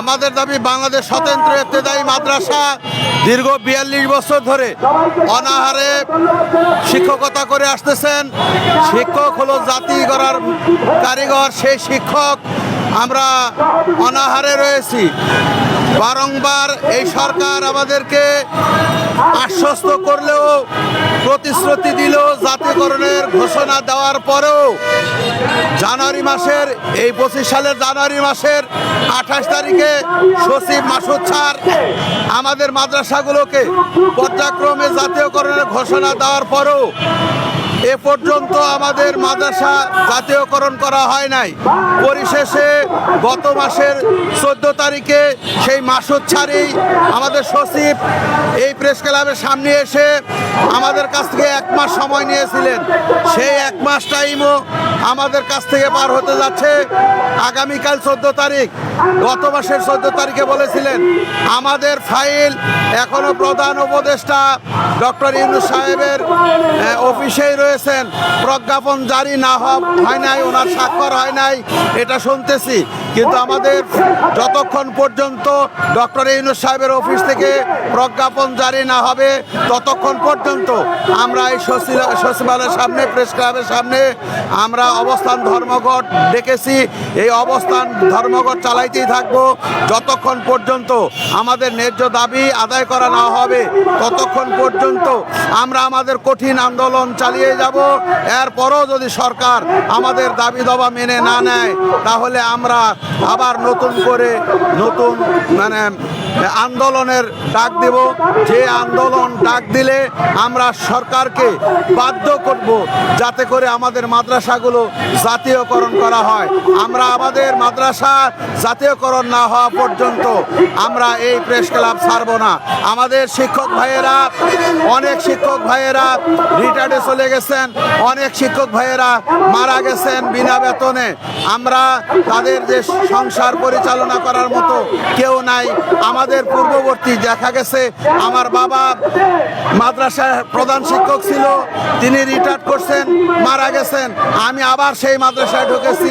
আমাদের দাবি বাংলাদেশ স্বতন্ত্র, ইবতেদায়ী মাদ্রাসা দীর্ঘ বিয়াল্লিশ বছর ধরে অনাহারে শিক্ষকতা করে আসতেছেন। শিক্ষক হলো জাতি গড়ার কারিগর, সেই শিক্ষক আমরা অনাহারে রয়েছি। বারংবার এই সরকার আমাদেরকে আশ্বস্ত করলেও, প্রতিশ্রুতি দিল জাতীয়করণের ঘোষণা দেওয়ার পরেও জানুয়ারি মাসের, এই পঁচিশ সালের জানুয়ারি মাসের আঠাশ তারিখে সচিব মাসুদ স্যার আমাদের মাদ্রাসাগুলোকে পর্যায়ক্রমে জাতীয়করণের ঘোষণা দেওয়ার পরেও এ পর্যন্ত আমাদের মাদ্রাসা জাতীয়করণ করা হয় নাই। পরিশেষে গত মাসের চোদ্দ তারিখে সেই মাসুদ ছাড়েই আমাদের সচিব এই প্রেস ক্লাবের সামনে এসে আমাদের কাছ থেকে এক মাস সময় নিয়েছিলেন। সেই এক মাস টাইমও আমাদের কাছ থেকে পার হতে যাচ্ছে আগামীকাল চোদ্দ তারিখ। গত মাসের চোদ্দ তারিখে বলেছিলেন, আমাদের ফাইল এখনও প্রধান উপদেষ্টা ডক্টর ইউনুস সাহেবের অফিসেই রয়েছেন। প্রজ্ঞাপন জারি না হয় নাই ওনার স্বাক্ষর হয় নাই। এটা শুনতেছি। কিন্তু আমাদের যতক্ষণ পর্যন্ত ডক্টর ইউনুস সাহেবের অফিস থেকে প্রজ্ঞাপন জারি না হবে, ততক্ষণ পর্যন্ত আমরা এই সচিব- সচিবালয়ের সামনে, প্রেস ক্লাবের সামনে আমরা অবস্থান ধর্মঘট ডেকেছি। এই অবস্থান ধর্মঘট চালাইতেই থাকব। যতক্ষণ পর্যন্ত আমাদের ন্যায্য দাবি আদায় করা না হবে, ততক্ষণ পর্যন্ত আমরা আমাদের কঠিন আন্দোলন চালিয়ে যাব। এরপরও যদি সরকার আমাদের দাবি দাবা মেনে না নেয়, তাহলে আমরা আবার নতুন করে নতুন মানে আন্দোলনের ডাক দেব। যে আন্দোলন ডাক দিলে আমরা সরকারকে বাধ্য করব যাতে করে আমাদের মাদ্রাসাগুলো জাতীয়করণ করা হয়। আমরা আমাদের মাদ্রাসা জাতীয়করণ না হওয়া পর্যন্ত আমরা এই প্রেস ক্লাব ছাড়ব না। আমাদের শিক্ষক ভাইয়েরা, অনেক শিক্ষক ভাইয়েরা রিটায়ার্ডে চলে গেছেন, অনেক শিক্ষক ভাইয়েরা মারা গেছেন বিনা বেতনে। আমরা তাদের যে সংসার পরিচালনা করার মতো কেউ নাই। আমাদের পূর্ববর্তী দেখা গেছে। আমার বাবা মাদ্রাসার প্রধান শিক্ষক ছিল, তিনি রিটায়ার করছেন, মারা গেছেন। আমি আবার সেই মাদ্রাসায় ঢুকেছি।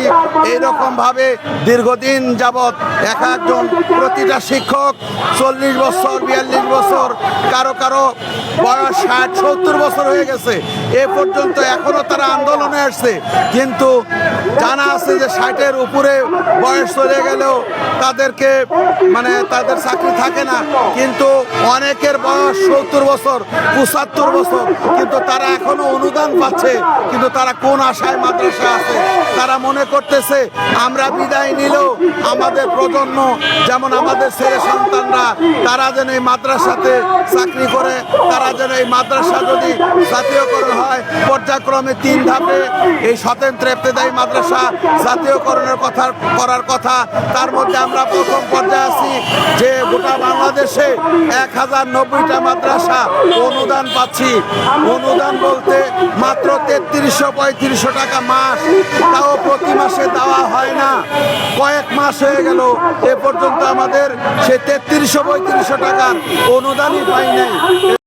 এইরকম ভাবে দীর্ঘদিন যাবৎ এক একজন প্রতিটা শিক্ষক, চল্লিশ বছর, বিয়াল্লিশ বছর, কারও কারও বয়স ষাট, সত্তর বছর হয়ে গেছে। এ পর্যন্ত এখনও তারা আন্দোলনে আসছে। কিন্তু জানা আছে যে ষাটের উপরে বয়স চলে গেলেও তাদেরকে মানে তাদের চাকরি থাকে না। কিন্তু অনেকের বয়স সত্তর বছর, পঁচাত্তর বছর। কিন্তু তারা এখনও অনুদান পাচ্ছে। কিন্তু তারা কোন আশায় মাদ্রাসা আছে? তারা মনে করতেছে, আমরা বিদায় নিলেও আমাদের প্রজন্ম, যেমন আমাদের ছেলে সন্তানরা, তারা যেন এই মাদ্রাসাতে চাকরি করে, তারা যেন এই মাদ্রাসা যদি জাতীয়করণ হয় পর্যায়ক্রমে তিন ধাপে এই স্বতন্ত্র ইবতেদায়ী মাদ্রাসা জাতীয়করণের কথা, করার কথা। তার মধ্যে আমরা প্রথম পর্যায়ে আছি যে গোটা বাংলাদেশে এক হাজার নব্বইটা মাদ্রাসা অনুদান পাচ্ছি। অনুদান বলতে মাত্র তেত্রিশশো পঁয়ত্রিশশো টাকা মাস। তাও প্রতি মাসে দেওয়া হয় না। কয়েক মাস হয়ে গেল, এ পর্যন্ত আমাদের সে তেত্রিশশো পঁয়ত্রিশশো টাকার অনুদানই পাই নাই।